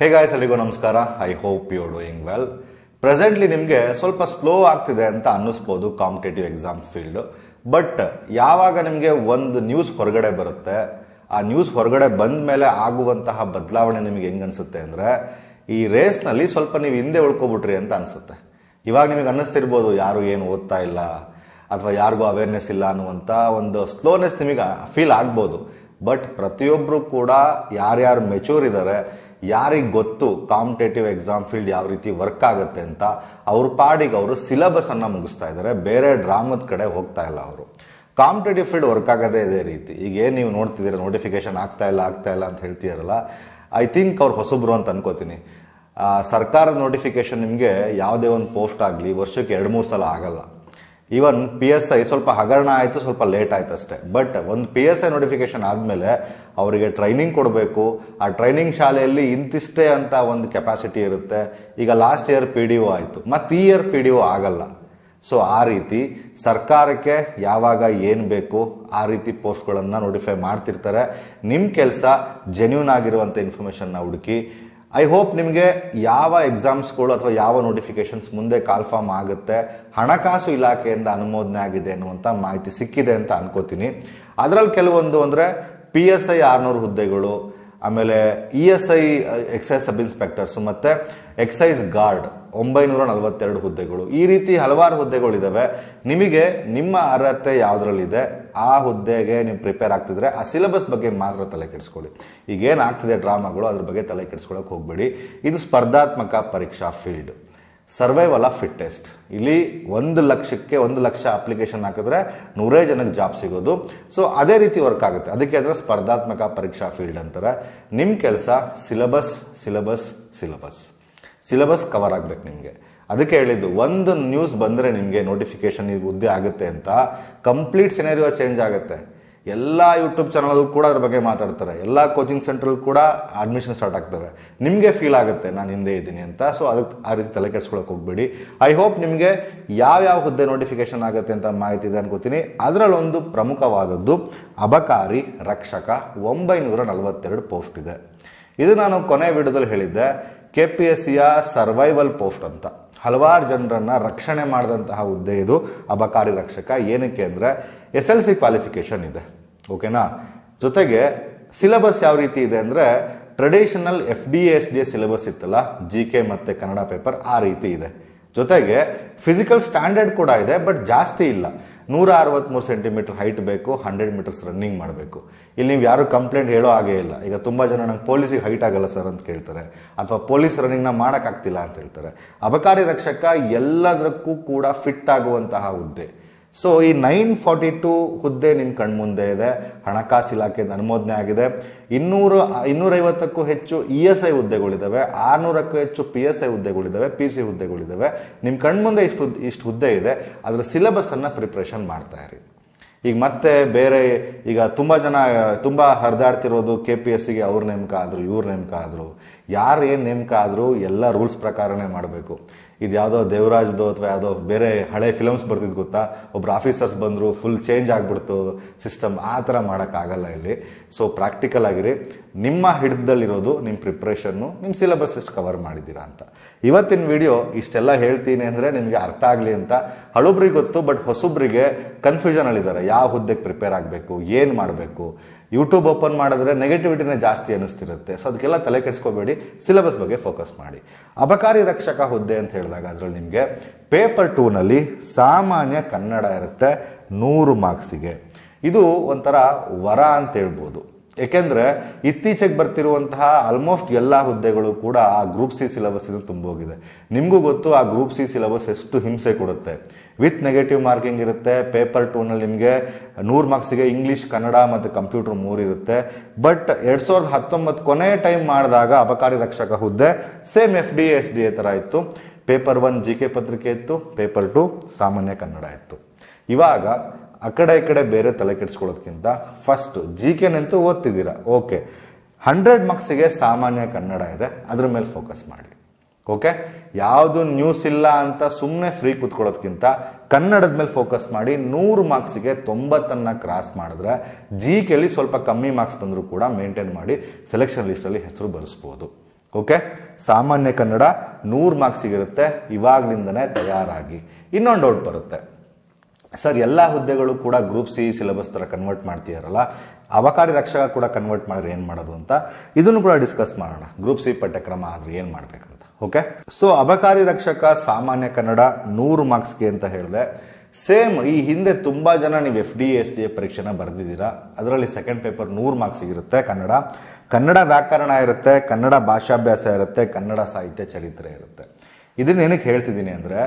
ಹೇ guys ನಮಸ್ಕಾರ. I hope you doing well presently ನಿಮಗೆ ಸ್ವಲ್ಪ ಸ್ಲೋ ಆಗ್ತಿದೆ ಅಂತ ಅನ್ನಿಸ್ಬೋದು ಕಾಂಪಿಟೇಟಿವ್ ಎಕ್ಸಾಮ್ ಫೀಲ್ಡ್ ಬಟ್ ಯಾವಾಗ ನಿಮಗೆ ಒಂದು ನ್ಯೂಸ್ ಹೊರಗಡೆ ಬರುತ್ತೆ, ಆ ನ್ಯೂಸ್ ಹೊರಗಡೆ ಬಂದ ಮೇಲೆ ಆಗುವಂತಹ ಬದಲಾವಣೆ ನಿಮಗೆ ಹೆಂಗೆ ಅನಿಸುತ್ತೆ ಅಂದರೆ, ಈ ರೇಸ್ನಲ್ಲಿ ಸ್ವಲ್ಪ ನೀವು ಹಿಂದೆ ಉಳ್ಕೊಬಿಟ್ರಿ ಅಂತ ಅನಿಸುತ್ತೆ. ಇವಾಗ ನಿಮಗೆ ಅನ್ನಿಸ್ತಿರ್ಬೋದು ಯಾರು ಏನು ಓದ್ತಾ ಇಲ್ಲ, ಅಥವಾ ಯಾರಿಗೂ ಅವೇರ್ನೆಸ್ ಇಲ್ಲ ಅನ್ನುವಂಥ ಒಂದು ಸ್ಲೋನೆಸ್ ನಿಮಗೆ ಫೀಲ್ ಆಗ್ಬೋದು. ಬಟ್ ಪ್ರತಿಯೊಬ್ಬರು ಕೂಡ ಯಾರ್ಯಾರು ಮೆಚೂರ್ ಇದ್ದಾರೆ ಯಾರಿಗೆ ಗೊತ್ತು ಕಾಂಪಿಟೇಟಿವ್ ಎಕ್ಸಾಮ್ ಫೀಲ್ಡ್ ಯಾವ ರೀತಿ ವರ್ಕ್ ಆಗುತ್ತೆ ಅಂತ, ಅವ್ರ ಪಾಡಿಗೆ ಅವರು ಸಿಲೆಬಸ್ ಅನ್ನ ಮುಗಿಸ್ತಾ ಇದ್ದಾರೆ ಬೇರೆ ಡ್ರಾಮದ ಕಡೆ ಹೋಗ್ತಾ ಇಲ್ಲ ಅವರು. ಕಾಂಪಿಟೇಟಿವ್ ಫೀಲ್ಡ್ ವರ್ಕ್ ಆಗೋದೇ ಇದೇ ರೀತಿ. ಈಗ ಏನು ನೀವು ನೋಡ್ತಿದ್ದೀರ ನೋಟಿಫಿಕೇಶನ್ ಆಗ್ತಾ ಇಲ್ಲ ಆಗ್ತಾ ಇಲ್ಲ ಅಂತ ಹೇಳ್ತಿದಾರಲ್ಲ, ಐ ಥಿಂಕ್ ಅವ್ರು ಹೊಸಬ್ರು ಅಂತ ಅನ್ಕೋತೀನಿ. ಸರ್ಕಾರದ ನೋಟಿಫಿಕೇಶನ್ ನಿಮಗೆ ಯಾವುದೇ ಒಂದು ಪೋಸ್ಟ್ ಆಗಲಿ, ವರ್ಷಕ್ಕೆ ಎರಡು ಮೂರು ಸಲ ಆಗಲ್ಲ. ಈವನ್ ಪಿ ಎಸ್ ಐ ಸ್ವಲ್ಪ ಹಗರಣ ಆಯಿತು, ಸ್ವಲ್ಪ ಲೇಟ್ ಆಯ್ತು ಅಷ್ಟೇ. ಬಟ್ ಒಂದು ಪಿ ಎಸ್ ಐ ನೋಟಿಫಿಕೇಶನ್ ಆದಮೇಲೆ ಅವರಿಗೆ ಟ್ರೈನಿಂಗ್ ಕೊಡಬೇಕು. ಆ ಟ್ರೈನಿಂಗ್ ಶಾಲೆಯಲ್ಲಿ ಇಂತಿಷ್ಟೇ ಅಂತ ಒಂದು ಕೆಪಾಸಿಟಿ ಇರುತ್ತೆ. ಈಗ last year P D O ಆಯಿತು. ಮತ್ತು ಈ ಇಯರ್ ಪಿ ಡಿ ಒ ಆಗಲ್ಲ. ಸೊ ಆ ರೀತಿ ಸರ್ಕಾರಕ್ಕೆ ಯಾವಾಗ ಏನು ಬೇಕು, ಆ ರೀತಿ ಪೋಸ್ಟ್ಗಳನ್ನು ನೋಟಿಫೈ ಮಾಡ್ತಿರ್ತಾರೆ. ನಿಮ್ಮ ಕೆಲಸ ಜೆನ್ಯೂನ್ ಆಗಿರುವಂಥ ಇನ್ಫಾರ್ಮೇಷನ್ನ ಹುಡುಕಿ ಐ ಹೋಪ್ ನಿಮಗೆ ಯಾವ ಎಕ್ಸಾಮ್ಸ್ಗಳು ಅಥವಾ ಯಾವ ನೋಟಿಫಿಕೇಶನ್ಸ್ ಮುಂದೆ ಕಾಲ್ಫಾರ್ಮ್ ಆಗುತ್ತೆ, ಹಣಕಾಸು ಇಲಾಖೆಯಿಂದ ಅನುಮೋದನೆ ಆಗಿದೆ ಅನ್ನುವಂಥ ಮಾಹಿತಿ ಸಿಕ್ಕಿದೆ ಅಂತ ಅನ್ಕೋತೀನಿ. ಅದರಲ್ಲಿ ಕೆಲವೊಂದು ಅಂದರೆ ಪಿ ಎಸ್ ಐ ಆರ್ನೂರು ಹುದ್ದೆಗಳು, ಆಮೇಲೆ E S I excise sub inspectors ಮತ್ತೆ ಎಕ್ಸೈಸ್ ಗಾರ್ಡ್ ಒಂಬೈನೂರ ನಲವತ್ತೆರಡು ಹುದ್ದೆಗಳು. ಈ ರೀತಿ ಹಲವಾರು ಹುದ್ದೆಗಳಿದ್ದಾವೆ ನಿಮಗೆ ನಿಮ್ಮ ಅರ್ಹತೆ ಯಾವುದ್ರಲ್ಲಿದೆ, ಆ ಹುದ್ದೆಗೆ ನೀವು ಪ್ರಿಪೇರ್ ಆಗ್ತಿದ್ರೆ ಆ ಸಿಲೆಬಸ್ ಬಗ್ಗೆ ಮಾತ್ರ ತಲೆ ಕೆಡಿಸ್ಕೊಳ್ಳಿ. ಈಗ ಏನು ಆಗ್ತಿದೆ ಡ್ರಾಮಾಗಳು ಅದ್ರ ಬಗ್ಗೆ ತಲೆ ಕೆಡಿಸ್ಕೊಳ್ಳೋಕೆ ಹೋಗಬೇಡಿ. ಇದು ಸ್ಪರ್ಧಾತ್ಮಕ ಪರೀಕ್ಷಾ ಫೀಲ್ಡ್ ಸರ್ವೈವಲ್ ಆಫ್ ಫಿಟ್ಟೆಸ್ಟ್ ಇಲ್ಲಿ ಒಂದು ಲಕ್ಷಕ್ಕೆ ಒಂದು ಲಕ್ಷ ಅಪ್ಲಿಕೇಶನ್ ಹಾಕಿದ್ರೆ ನೂರೇ ಜನಕ್ಕೆ ಜಾಬ್ ಸಿಗೋದು. ಸೊ ಅದೇ ರೀತಿ ವರ್ಕ್ ಆಗುತ್ತೆ. ಅದಕ್ಕೆ ಅದರ ಸ್ಪರ್ಧಾತ್ಮಕ ಪರೀಕ್ಷಾ ಫೀಲ್ಡ್ ಅಂತಾರೆ. ನಿಮ್ಮ ಕೆಲಸ syllabus syllabus syllabus syllabus cover ಆಗ್ಬೇಕು ನಿಮಗೆ. ಅದಕ್ಕೆ ಹೇಳಿದ್ದು, ಒಂದು ನ್ಯೂಸ್ ಬಂದರೆ ನಿಮಗೆ ನೋಟಿಫಿಕೇಶನ್ ಈಗ ಹುದ್ದೆ ಆಗುತ್ತೆ ಅಂತ ಕಂಪ್ಲೀಟ್ ಸಿನೇರಿಯೋ ಚೇಂಜ್ ಆಗುತ್ತೆ. ಎಲ್ಲ ಯೂಟ್ಯೂಬ್ ಚಾನಲ್ ಕೂಡ ಅದ್ರ ಬಗ್ಗೆ ಮಾತಾಡ್ತಾರೆ. ಎಲ್ಲ ಕೋಚಿಂಗ್ ಸೆಂಟ್ರಲ್ಲಿ ಕೂಡ ಅಡ್ಮಿಷನ್ ಸ್ಟಾರ್ಟ್ ಆಗ್ತವೆ. ನಿಮಗೆ ಫೀಲ್ ಆಗುತ್ತೆ, ನಾನು ಹಿಂದೆ ಇದ್ದೀನಿ ಅಂತ. ಸೊ ಅದಕ್ಕೆ ಆ ರೀತಿ ತಲೆ ಕೆಡಿಸ್ಕೊಳಕ್ಕೆ ಹೋಗ್ಬೇಡಿ. ಐ ಹೋಪ್ ನಿಮಗೆ ಯಾವ್ಯಾವ ಹುದ್ದೆ ನೋಟಿಫಿಕೇಶನ್ ಆಗುತ್ತೆ ಅಂತ ಮಾಹಿತಿ ಇದೆ ಅನ್ಕೋತೀನಿ. ಅದರಲ್ಲೊಂದು ಪ್ರಮುಖವಾದದ್ದು, ಅಬಕಾರಿ ರಕ್ಷಕ ಒಂಬೈನೂರ ನಲವತ್ತೆರಡು ಪೋಸ್ಟ್ ಇದೆ. ಇದು ನಾನು ಕೊನೆ ವಿಡಿಯೋದಲ್ಲಿ ಹೇಳಿದ್ದೆ. ಕೆ ಪಿ ಎಸ್ ಸಿಯ ಸರ್ವೈವಲ್ ಪೋಸ್ಟ್ ಅಂತ. ಹಲವಾರು ಜನರನ್ನ ರಕ್ಷಣೆ ಮಾಡಿದಂತಹ ಹುದ್ದೆ ಇದು. ಅಬಕಾರಿ ರಕ್ಷಕ ಏನಕ್ಕೆ ಅಂದರೆ ಎಸ್ ಎಲ್ ಸಿ ಕ್ವಾಲಿಫಿಕೇಶನ್ ಇದೆ. ಓಕೆನಾ ಜೊತೆಗೆ ಸಿಲೆಬಸ್ ಯಾವ ರೀತಿ ಇದೆ ಅಂದರೆ traditional F D S D syllabus ಇತ್ತಲ್ಲ ಜಿ ಕೆ ಮತ್ತು ಕನ್ನಡ ಪೇಪರ್ ಆ ರೀತಿ ಇದೆ. ಜೊತೆಗೆ ಫಿಸಿಕಲ್ ಸ್ಟ್ಯಾಂಡರ್ಡ್ ಕೂಡ ಇದೆ ಬಟ್ ಜಾಸ್ತಿ ಇಲ್ಲ. ನೂರ ಅರವತ್ತ್ಮೂರು ಸೆಂಟಿಮೀಟರ್ ಹೈಟ್ ಬೇಕು ಹಂಡ್ರೆಡ್ ಮೀಟರ್ಸ್ ರನ್ನಿಂಗ್ ಮಾಡಬೇಕು. ಇಲ್ಲಿ ನೀವು ಯಾರು ಕಂಪ್ಲೇಂಟ್ ಹೇಳೋ ಹಾಗೇ ಇಲ್ಲ. ಈಗ ತುಂಬ ಜನ ನಂಗೆ ಪೊಲೀಸಿಗೆ ಹೈಟ್ ಆಗಲ್ಲ ಸರ್ ಅಂತ ಕೇಳ್ತಾರೆ. ಅಥವಾ ಪೊಲೀಸ್ ರನ್ನಿಂಗ್ನ ಮಾಡೋಕ್ಕಾಗ್ತಿಲ್ಲ ಅಂತ ಹೇಳ್ತಾರೆ. ಅಬಕಾರಿ ರಕ್ಷಕ ಎಲ್ಲದಕ್ಕೂ ಕೂಡ ಫಿಟ್ ಆಗುವಂತಹ ಹುದ್ದೆ. ಸೊ ಈ ನೈನ್ ಫಾರ್ಟಿ ಟು ಹುದ್ದೆ ನಿಮ್ಮ ಕಣ್ಮುಂದೆ ಇದೆ. ಹಣಕಾಸು ಇಲಾಖೆಯಿಂದ ಅನುಮೋದನೆ ಆಗಿದೆ. ಇನ್ನೂರು, ಇನ್ನೂರೈವತ್ತಕ್ಕೂ ಹೆಚ್ಚು ಇ ಎಸ್ ಐ ಹುದ್ದೆಗಳಿದ್ದಾವೆ. ಆರುನೂರಕ್ಕೂ ಹೆಚ್ಚು ಪಿ ಎಸ್ ಐ ಹುದ್ದೆಗಳಿದ್ದಾವೆ, ಪಿ ಸಿ ಹುದ್ದೆಗಳಿದ್ದಾವೆ. ನಿಮ್ಮ ಕಣ್ಮುಂದೆ ಇಷ್ಟು ಇಷ್ಟು ಹುದ್ದೆ ಇದೆ. ಅದರ ಸಿಲೆಬಸ್ಸನ್ನು ಪ್ರಿಪ್ರೇಷನ್ ಮಾಡ್ತಾ ಇರಿ. ಈಗ ಮತ್ತೆ ಬೇರೆ, ಈಗ ತುಂಬ ಜನ, ತುಂಬ ಹರಿದಾಡ್ತಿರೋದು ಕೆ ಪಿ ಎಸ್ ಸಿಗೆ ಅವ್ರ ನೇಮಕ ಆದರು, ಇವ್ರ ನೇಮಕ ಆದರು. ಯಾರು ಏನು ನೇಮಕ ಆದರೂ, ಎಲ್ಲ ರೂಲ್ಸ್ ಪ್ರಕಾರನೇ ಮಾಡಬೇಕು. ಇದು ಯಾವುದೋ ದೇವರಾಜ್ದು ಅಥವಾ ಯಾವುದೋ ಬೇರೆ ಹಳೆ ಫಿಲಮ್ಸ್ ಬರ್ತಿದ್ದು ಗೊತ್ತಾ? ಒಬ್ರು ಆಫೀಸರ್ಸ್ ಬಂದರು ಫುಲ್ ಚೇಂಜ್ ಆಗಿಬಿಡ್ತು ಸಿಸ್ಟಮ್ ಆ ಥರ ಮಾಡೋಕ್ಕಾಗಲ್ಲ ಇಲ್ಲಿ. ಸೊ ಪ್ರಾಕ್ಟಿಕಲ್ ಆಗಿರಿ. ನಿಮ್ಮ ಹಿಡಿದಲ್ಲಿರೋದು ನಿಮ್ಮ ಪ್ರಿಪ್ರೇಷನ್ನು ನಿಮ್ಮ ಸಿಲೆಬಸ್ ಎಷ್ಟು ಕವರ್ ಮಾಡಿದ್ದೀರಾ ಅಂತ. ಇವತ್ತಿನ ವಿಡಿಯೋ ಇಷ್ಟೆಲ್ಲ ಹೇಳ್ತೀನಿ ಅಂದರೆ ನಿಮಗೆ ಅರ್ಥ ಆಗಲಿ ಅಂತ. ಹಳುಬ್ರಿಗೆ ಗೊತ್ತು ಬಟ್ ಹೊಸಬ್ರಿಗೆ ಕನ್ಫ್ಯೂಷನಲ್ಲಿದ್ದಾರೆ ಯಾವ ಹುದ್ದೆಗೆ ಪ್ರಿಪೇರ್ ಆಗಬೇಕು, ಏನು ಮಾಡಬೇಕು? ಯೂಟ್ಯೂಬ್ ಓಪನ್ ಮಾಡಿದ್ರೆ ನೆಗೆಟಿವಿಟಿನೇ ಜಾಸ್ತಿ ಅನಿಸ್ತಿರುತ್ತೆ ಸೊ ಅದಕ್ಕೆಲ್ಲ ತಲೆ ಕೆಡಿಸ್ಕೋಬೇಡಿ. ಸಿಲೆಬಸ್ ಬಗ್ಗೆ ಫೋಕಸ್ ಮಾಡಿ. ಅಬಕಾರಿ ರಕ್ಷಕ ಹುದ್ದೆ ಅಂತ ಹೇಳಿದಾಗ ಅದರಲ್ಲಿ ನಿಮಗೆ ಪೇಪರ್ ಟೂನಲ್ಲಿ ಸಾಮಾನ್ಯ ಕನ್ನಡ ಇರುತ್ತೆ ನೂರು ಮಾರ್ಕ್ಸಿಗೆ ಇದು ಒಂಥರ ವರ ಅಂತ ಹೇಳ್ಬೋದು. ಏಕೆಂದರೆ ಇತ್ತೀಚೆಗೆ ಬರ್ತಿರುವಂತಹ ಆಲ್ಮೋಸ್ಟ್ ಎಲ್ಲ ಹುದ್ದೆಗಳು ಕೂಡ ಆ ಗ್ರೂಪ್ ಸಿ ಸಿಲೆಬಸ್ ತುಂಬೋಗಿದೆ. ನಿಮಗೂ ಗೊತ್ತು ಆ ಗ್ರೂಪ್ ಸಿ ಸಿಲೆಬಸ್ ಎಷ್ಟು ಹಿಂಸೆ ಕೊಡುತ್ತೆ. ವಿತ್ ನೆಗೆಟಿವ್ ಮಾರ್ಕಿಂಗ್ ಇರುತ್ತೆ ಪೇಪರ್ ಟೂನಲ್ಲಿ ನಿಮಗೆ ನೂರು ಮಾರ್ಕ್ಸಿಗೆ ಇಂಗ್ಲೀಷ್, ಕನ್ನಡ ಮತ್ತು ಕಂಪ್ಯೂಟರ್ ಮೂರು ಇರುತ್ತೆ. ಬಟ್ ಎರಡ್ ಸಾವಿರದ ಹತ್ತೊಂಬತ್ತು ಕೊನೆ ಟೈಮ್ ಮಾಡಿದಾಗ ಅಬಕಾರಿ ರಕ್ಷಕ ಹುದ್ದೆ, same F D S D A ಥರ ಇತ್ತು. ಪೇಪರ್ ಒನ್ ಜಿ ಕೆ ಪತ್ರಿಕೆ ಇತ್ತು, ಪೇಪರ್ ಟು ಸಾಮಾನ್ಯ ಕನ್ನಡ ಇತ್ತು. ಇವಾಗ ಆ ಕಡೆ ಈ ಕಡೆ ಬೇರೆ ತಲೆ ಕೆಡಿಸ್ಕೊಳ್ಳೋದಕ್ಕಿಂತ ಫಸ್ಟ್ ಜಿ ಕೆನಂತೂ ಓದ್ತಿದ್ದೀರಾ? ಓಕೆ ಹಂಡ್ರೆಡ್ ಮಾರ್ಕ್ಸಿಗೆ ಸಾಮಾನ್ಯ ಕನ್ನಡ ಇದೆ. ಅದ್ರ ಮೇಲೆ ಫೋಕಸ್ ಮಾಡಿ. ಓಕೆ? ಯಾವುದು ನ್ಯೂಸ್ ಇಲ್ಲ ಅಂತ ಸುಮ್ಮನೆ ಫ್ರೀ ಕೂತ್ಕೊಳ್ಳೋದಕ್ಕಿಂತ ಕನ್ನಡದ ಮೇಲೆ ಫೋಕಸ್ ಮಾಡಿ ನೂರು ಮಾರ್ಕ್ಸಿಗೆ ತೊಂಬತ್ತನ್ನು ಕ್ರಾಸ್ ಮಾಡಿದ್ರೆ ಜಿ ಕೆಲಿ ಸ್ವಲ್ಪ ಕಮ್ಮಿ ಮಾರ್ಕ್ಸ್ ಬಂದರೂ ಕೂಡ ಮೇಂಟೈನ್ ಮಾಡಿ ಸೆಲೆಕ್ಷನ್ ಲಿಸ್ಟಲ್ಲಿ ಹೆಸರು ಬರೆಸ್ಬೋದು. ಓಕೆ? ಸಾಮಾನ್ಯ ಕನ್ನಡ ನೂರು ಮಾರ್ಕ್ಸಿಗಿರುತ್ತೆ ಇವಾಗ್ಲಿಂದನೇ ತಯಾರಾಗಿ. ಇನ್ನೊಂದು ಡೌಟ್ ಬರುತ್ತೆ. ಸರ್, ಎಲ್ಲ ಹುದ್ದೆಗಳು ಕೂಡ ಗ್ರೂಪ್ ಸಿ ಸಿಲೆಬಸ್ ಥರ ಕನ್ವರ್ಟ್ ಮಾಡ್ತೀಯಾರಲ್ಲ ಅವಕಾರಿ ರಕ್ಷಕ ಕೂಡ ಕನ್ವರ್ಟ್ ಮಾಡಿದ್ರೆ ಏನು ಮಾಡೋದು ಅಂತ ಇದನ್ನು ಕೂಡ ಡಿಸ್ಕಸ್ ಮಾಡೋಣ. ಗ್ರೂಪ್ ಸಿ ಪಠ್ಯಕ್ರಮ ಆದರೆ ಏನು ಮಾಡಬೇಕಂತ. ಓಕೆ ಸೊ ಅಬಕಾರಿ ರಕ್ಷಕ ಸಾಮಾನ್ಯ ಕನ್ನಡ ನೂರು ಮಾರ್ಕ್ಸ್ಗೆ ಅಂತ ಹೇಳಿದೆ. ಸೇಮ್ ಈ ಹಿಂದೆ ತುಂಬ ಜನ ನೀವು F D S D A ಪರೀಕ್ಷೆನ ಬರೆದಿದ್ದೀರಾ. ಅದರಲ್ಲಿ ಸೆಕೆಂಡ್ ಪೇಪರ್ ನೂರು ಮಾರ್ಕ್ಸ್ ಇರುತ್ತೆ ಕನ್ನಡ. ಕನ್ನಡ ವ್ಯಾಕರಣ ಇರುತ್ತೆ, ಕನ್ನಡ ಭಾಷಾಭ್ಯಾಸ ಇರುತ್ತೆ, ಕನ್ನಡ ಸಾಹಿತ್ಯ ಚರಿತ್ರೆ ಇರುತ್ತೆ. ಇದನ್ನ ಏನಕ್ಕೆ ಹೇಳ್ತಿದ್ದೀನಿ ಅಂದರೆ,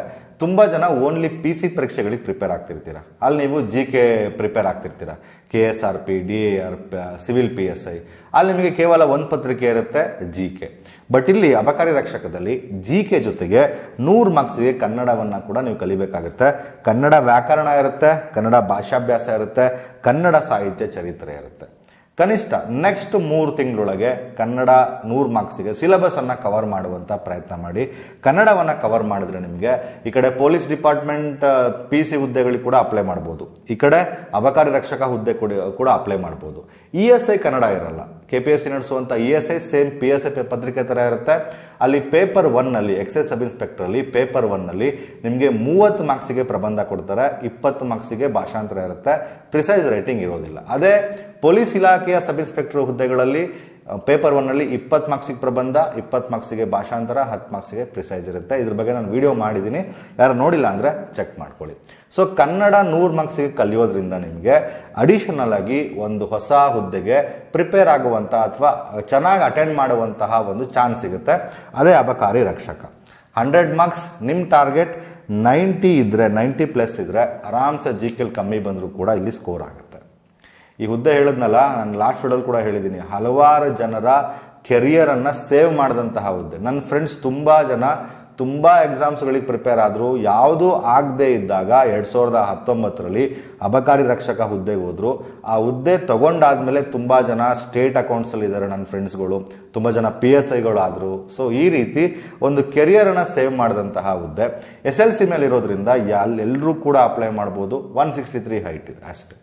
ತುಂಬ ಜನ ಓನ್ಲಿ ಪಿ ಸಿ ಪರೀಕ್ಷೆಗಳಿಗೆ ಪ್ರಿಪೇರ್ ಆಗ್ತಿರ್ತೀರ. ಅಲ್ಲಿ ನೀವು G K prepare ಆಗ್ತಿರ್ತೀರ. K S R P D A R civil P S I ಅಲ್ಲಿ ನಿಮಗೆ ಕೇವಲ ಒಂದು ಪತ್ರಿಕೆ ಇರುತ್ತೆ ಜಿ ಕೆ ಬಟ್ ಇಲ್ಲಿ ಅಬಕಾರಿ ರಕ್ಷಕದಲ್ಲಿ ಜಿ ಕೆ ಜೊತೆಗೆ ನೂರು ಮಾರ್ಕ್ಸ್ಗೆ ಕನ್ನಡವನ್ನು ಕೂಡ ನೀವು ಕಲಿಬೇಕಾಗುತ್ತೆ. ಕನ್ನಡ ವ್ಯಾಕರಣ ಇರುತ್ತೆ, ಕನ್ನಡ ಭಾಷಾಭ್ಯಾಸ ಇರುತ್ತೆ, ಕನ್ನಡ ಸಾಹಿತ್ಯ ಚರಿತ್ರೆ ಇರುತ್ತೆ. ಕನಿಷ್ಠ ನೆಕ್ಸ್ಟ್ ಮೂರು ತಿಂಗಳೊಳಗೆ ಕನ್ನಡ ನೂರು ಮಾರ್ಕ್ಸಿಗೆ ಸಿಲೆಬಸ್ ಅನ್ನ ಕವರ್ ಮಾಡುವಂತ ಪ್ರಯತ್ನ ಮಾಡಿ. ಕನ್ನಡವನ್ನ ಕವರ್ ಮಾಡಿದ್ರೆ ನಿಮಗೆ ಈ ಕಡೆ ಪೊಲೀಸ್ ಡಿಪಾರ್ಟ್ಮೆಂಟ್ ಪಿ ಸಿ ಹುದ್ದೆಗಳಿಗೆ ಕೂಡ ಅಪ್ಲೈ ಮಾಡ್ಬೋದು. ಈ ಕಡೆ ಅಬಕಾರಿ ರಕ್ಷಕ ಹುದ್ದೆ ಕೂಡ ಕೂಡ ಅಪ್ಲೈ ಮಾಡ್ಬೋದು. ಇ ಎಸ್ ಐ ಕನ್ನಡ ಇರಲ್ಲ. K P S C ನಡೆಸುವಂಥ E S I same P S I ಪತ್ರಿಕೆ ಥರ ಇರುತ್ತೆ. ಅಲ್ಲಿ ಪೇಪರ್ ಒನ್ನಲ್ಲಿ ಎಕ್ಸೈಸ್ ಸಬ್ ಇನ್ಸ್ಪೆಕ್ಟ್ರಲ್ಲಿ ಪೇಪರ್ ಒನ್ನಲ್ಲಿ ನಿಮಗೆ ಮೂವತ್ತು ಮಾರ್ಕ್ಸಿಗೆ ಪ್ರಬಂಧ ಕೊಡ್ತಾರೆ, ಇಪ್ಪತ್ತು ಮಾರ್ಕ್ಸಿಗೆ ಭಾಷಾಂತರ ಇರುತ್ತೆ. ಪ್ರಿಸೈಸ್ ರೈಟಿಂಗ್ ಇರೋದಿಲ್ಲ. ಅದೇ ಪೊಲೀಸ್ ಇಲಾಖೆಯ ಸಬ್ ಇನ್ಸ್ಪೆಕ್ಟರ್ ಹುದ್ದೆಗಳಲ್ಲಿ ಪೇಪರ್ ಒನ್ನಲ್ಲಿ ಇಪ್ಪತ್ತು ಮಾರ್ಕ್ಸಿಗೆ ಪ್ರಬಂಧ, ಇಪ್ಪತ್ತು ಮಾರ್ಕ್ಸಿಗೆ ಭಾಷಾಂತರ, ಹತ್ತು ಮಾರ್ಕ್ಸಿಗೆ ಪ್ರಿಸೈಸ್ ಇರುತ್ತೆ. ಇದ್ರ ಬಗ್ಗೆ ನಾನು ವಿಡಿಯೋ ಮಾಡಿದ್ದೀನಿ. ಯಾರು ನೋಡಿಲ್ಲ ಅಂದರೆ ಚೆಕ್ ಮಾಡ್ಕೊಳ್ಳಿ. ಸೊ ಕನ್ನಡ ನೂರು ಮಾರ್ಕ್ಸಿಗೆ ಕಲಿಯೋದ್ರಿಂದ ನಿಮಗೆ ಅಡಿಷನಲ್ ಆಗಿ ಒಂದು ಹೊಸ ಹುದ್ದೆಗೆ ಪ್ರಿಪೇರ್ ಆಗುವಂಥ ಅಥವಾ ಚೆನ್ನಾಗಿ ಅಟೆಂಡ್ ಮಾಡುವಂತಹ ಒಂದು ಚಾನ್ಸ್ ಸಿಗುತ್ತೆ. ಅದೇ ಅಬಕಾರಿ ರಕ್ಷಕ. ಹಂಡ್ರೆಡ್ ಮಾರ್ಕ್ಸ್ ನಿಮ್ಮ ಟಾರ್ಗೆಟ್ ನೈಂಟಿ ಇದ್ದರೆ ನೈಂಟಿ ಪ್ಲಸ್ ಇದ್ದರೆ ಆರಾಮ್ಸೆ ಜಿ ಕೆಲ್ ಕಮ್ಮಿ ಬಂದರೂ ಕೂಡ ಇಲ್ಲಿ ಸ್ಕೋರ್ ಆಗುತ್ತೆ. ಈ ಹುದ್ದೆ ಹೇಳಿದ್ನಲ್ಲ, ನಾನು ಲಾಸ್ಟ್ ವಿಡಲ್ಲಿ ಕೂಡ ಹೇಳಿದ್ದೀನಿ ಹಲವಾರು ಜನರ ಕೆರಿಯರನ್ನು ಸೇವ್ ಮಾಡಿದಂತಹ ಹುದ್ದೆ. ನನ್ನ ಫ್ರೆಂಡ್ಸ್ ತುಂಬ ಜನ ತುಂಬ ಎಕ್ಸಾಮ್ಸ್ಗಳಿಗೆ ಪ್ರಿಪೇರ್ ಆದರೂ ಯಾವುದೂ ಆಗದೇ ಇದ್ದಾಗ ಎರಡು ಸಾವಿರದ ಹತ್ತೊಂಬತ್ತರಲ್ಲಿ ಅಬಕಾರಿ ರಕ್ಷಕ ಹುದ್ದೆಗೆ ಹೋದರು. ಆ ಹುದ್ದೆ ತಗೊಂಡಾದ್ಮೇಲೆ ತುಂಬ ಜನ ಸ್ಟೇಟ್ ಅಕೌಂಟ್ಸಲ್ಲಿ ಇದ್ದಾರೆ ನನ್ನ ಫ್ರೆಂಡ್ಸ್ಗಳು ತುಂಬ ಜನ ಪಿ ಎಸ್ ಐಗಳು ಆದರು ಸೊ ಈ ರೀತಿ ಒಂದು ಕೆರಿಯರನ್ನು ಸೇವ್ ಮಾಡಿದಂತಹ ಹುದ್ದೆ. ಎಸ್ ಎಲ್ ಸಿ ಮೇಲೆ ಇರೋದ್ರಿಂದ ಎಲ್ಲರೂ ಕೂಡ ಅಪ್ಲೈ ಮಾಡ್ಬೋದು. ಒನ್ ಸಿಕ್ಸ್ಟಿ ತ್ರೀ ಹೈಟ್ ಇದೆ ಅಷ್ಟೇ.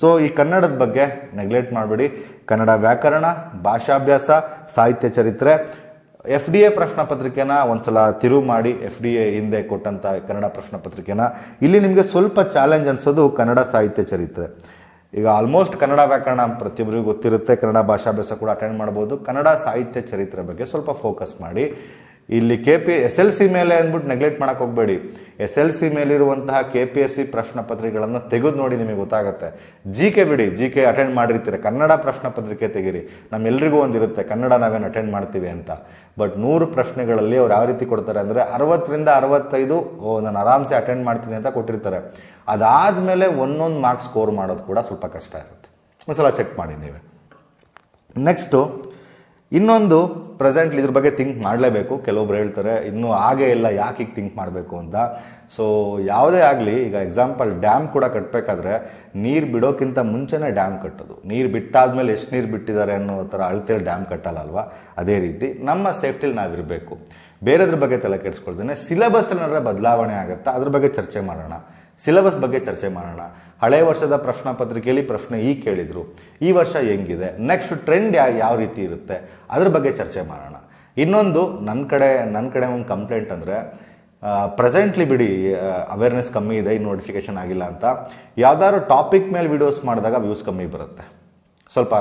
ಸೊ ಈ ಕನ್ನಡದ ಬಗ್ಗೆ ನೆಗ್ಲೆಕ್ಟ್ ಮಾಡಬೇಡಿ. ಕನ್ನಡ ವ್ಯಾಕರಣ, ಭಾಷಾಭ್ಯಾಸ, ಸಾಹಿತ್ಯ ಚರಿತ್ರೆ ಎಫ್ ಡಿ ಎ ಪ್ರಶ್ನೆ ಪತ್ರಿಕೆನ ಒಂದ್ಸಲ ತಿರುವು ಮಾಡಿ ಎಫ್ ಡಿ ಎ ಹಿಂದೆ ಕೊಟ್ಟಂತ ಕನ್ನಡ ಪ್ರಶ್ನೆ ಪತ್ರಿಕೆನ. ಇಲ್ಲಿ ನಿಮಗೆ ಸ್ವಲ್ಪ ಚಾಲೆಂಜ್ ಅನ್ಸೋದು ಕನ್ನಡ ಸಾಹಿತ್ಯ ಚರಿತ್ರೆ. ಈಗ ಆಲ್ಮೋಸ್ಟ್ ಕನ್ನಡ ವ್ಯಾಕರಣ ಪ್ರತಿಯೊಬ್ಬರಿಗೂ ಗೊತ್ತಿರುತ್ತೆ. ಕನ್ನಡ ಭಾಷಾಭ್ಯಾಸ ಕೂಡ ಅಟೆಂಡ್ ಮಾಡ್ಬೋದು. ಕನ್ನಡ ಸಾಹಿತ್ಯ ಚರಿತ್ರೆ ಬಗ್ಗೆ ಸ್ವಲ್ಪ ಫೋಕಸ್ ಮಾಡಿ. ಇಲ್ಲಿ K P S L C ಮೇಲೆ ಅಂದ್ಬಿಟ್ಟು ನೆಗ್ಲೆಕ್ಟ್ ಮಾಡಕ್ ಹೋಗಬೇಡಿ. ಎಸ್ ಎಲ್ ಸಿ ಮೇಲಿರುವಂತಹ ಕೆ ಪಿ ಎಸ್ ಸಿ ಪ್ರಶ್ನೆ ಪತ್ರಿಕೆಗಳನ್ನು ತೆಗೆದು ನೋಡಿ ನಿಮಗೆ ಗೊತ್ತಾಗುತ್ತೆ. ಜಿ ಕೆ ಬಿಡಿ ಜಿ ಕೆ ಅಟೆಂಡ್ ಮಾಡಿರ್ತೀರ. ಕನ್ನಡ ಪ್ರಶ್ನೆ ಪತ್ರಿಕೆ ತೆಗೀರಿ. ನಮ್ಮೆಲ್ರಿಗೂ ಒಂದಿರುತ್ತೆ, ಕನ್ನಡ ನಾವೇನು ಅಟೆಂಡ್ ಮಾಡ್ತೀವಿ ಅಂತ. ಬಟ್ ನೂರು ಪ್ರಶ್ನೆಗಳಲ್ಲಿ ಅವ್ರು ಯಾವ ರೀತಿ ಕೊಡ್ತಾರೆ ಅಂದರೆ ಅರವತ್ತರಿಂದ ಅರವತ್ತೈದು, ಓ, ನಾನು ಆರಾಮ್ಸೆ ಅಟೆಂಡ್ ಮಾಡ್ತೀನಿ ಅಂತ ಕೊಟ್ಟಿರ್ತಾರೆ. ಅದಾದಮೇಲೆ ಒಂದೊಂದು ಮಾರ್ಕ್ಸ್ ಸ್ಕೋರ್ ಮಾಡೋದು ಕೂಡ ಸ್ವಲ್ಪ ಕಷ್ಟ ಇರುತ್ತೆ. ಒಂದ್ಸಲ ಚೆಕ್ ಮಾಡಿ ನೀವೇ. ನೆಕ್ಸ್ಟು ಇನ್ನೊಂದು ಪ್ರೆಸೆಂಟ್ಲಿ ಇದ್ರ ಬಗ್ಗೆ ಥಿಂಕ್ ಮಾಡಲೇಬೇಕು. ಕೆಲವೊಬ್ರು ಹೇಳ್ತಾರೆ, ಇನ್ನೂ ಹಾಗೇ ಇಲ್ಲ, ಯಾಕೆ ಈಗ ಥಿಂಕ್ ಮಾಡಬೇಕು ಅಂತ? ಸೊ ಯಾವುದೇ ಆಗಲಿ, ಈಗ ಎಕ್ಸಾಂಪಲ್ ಡ್ಯಾಮ್ ಕೂಡ ಕಟ್ಟಬೇಕಾದ್ರೆ ನೀರು ಬಿಡೋಕ್ಕಿಂತ ಮುಂಚೆನೇ ಡ್ಯಾಮ್ ಕಟ್ಟೋದು. ನೀರು ಬಿಟ್ಟಾದ್ಮೇಲೆ ಎಷ್ಟು ನೀರು ಬಿಟ್ಟಿದ್ದಾರೆ ಅನ್ನೋ ಥರ ಅಳತೆಯಲ್ಲಿ ಡ್ಯಾಮ್ ಕಟ್ಟಲ್ಲ ಅಲ್ವಾ ಅದೇ ರೀತಿ ನಮ್ಮ ಸೇಫ್ಟಿಲಿ ನಾವಿರಬೇಕು. ಬೇರೆದ್ರ ಬಗ್ಗೆ ತಲೆ ಕೆಡಿಸ್ಕೊಳ್ತೇನೆ. ಸಿಲೆಬಸ್ ಏನಾದ್ರೆ ಬದಲಾವಣೆ ಆಗುತ್ತಾ? ಅದ್ರ ಬಗ್ಗೆ ಚರ್ಚೆ ಮಾಡೋಣ. ಸಿಲೆಬಸ್ ಬಗ್ಗೆ ಚರ್ಚೆ ಮಾಡೋಣ. ಹಳೆ ವರ್ಷದ ಪ್ರಶ್ನೆ ಪತ್ರಿಕೆಯಲ್ಲಿ ಪ್ರಶ್ನೆ ಈ ಕೇಳಿದರು. ಈ ವರ್ಷ ಹೆಂಗಿದೆ? ನೆಕ್ಸ್ಟ್ ಟ್ರೆಂಡ್ ಯಾವ ಯಾವ ರೀತಿ ಇರುತ್ತೆ? ಅದ್ರ ಬಗ್ಗೆ ಚರ್ಚೆ ಮಾಡೋಣ. ಇನ್ನೊಂದು ನನ್ನ ಕಡೆ ನನ್ನ ಕಡೆ ಒಂದು ಕಂಪ್ಲೇಂಟ್ ಅಂದರೆ ಪ್ರೆಸೆಂಟ್ಲಿ ಬಿಡಿ ಅವೇರ್ನೆಸ್ ಕಮ್ಮಿ ಇದೆ, ಇನ್ನು ನೋಟಿಫಿಕೇಶನ್ ಆಗಿಲ್ಲ ಅಂತ. ಯಾವ್ದಾದ್ರು ಟಾಪಿಕ್ ಮೇಲೆ ವಿಡಿಯೋಸ್ ಮಾಡಿದಾಗ ವ್ಯೂಸ್ ಕಮ್ಮಿ ಬರುತ್ತೆ. ಸ್ವಲ್ಪ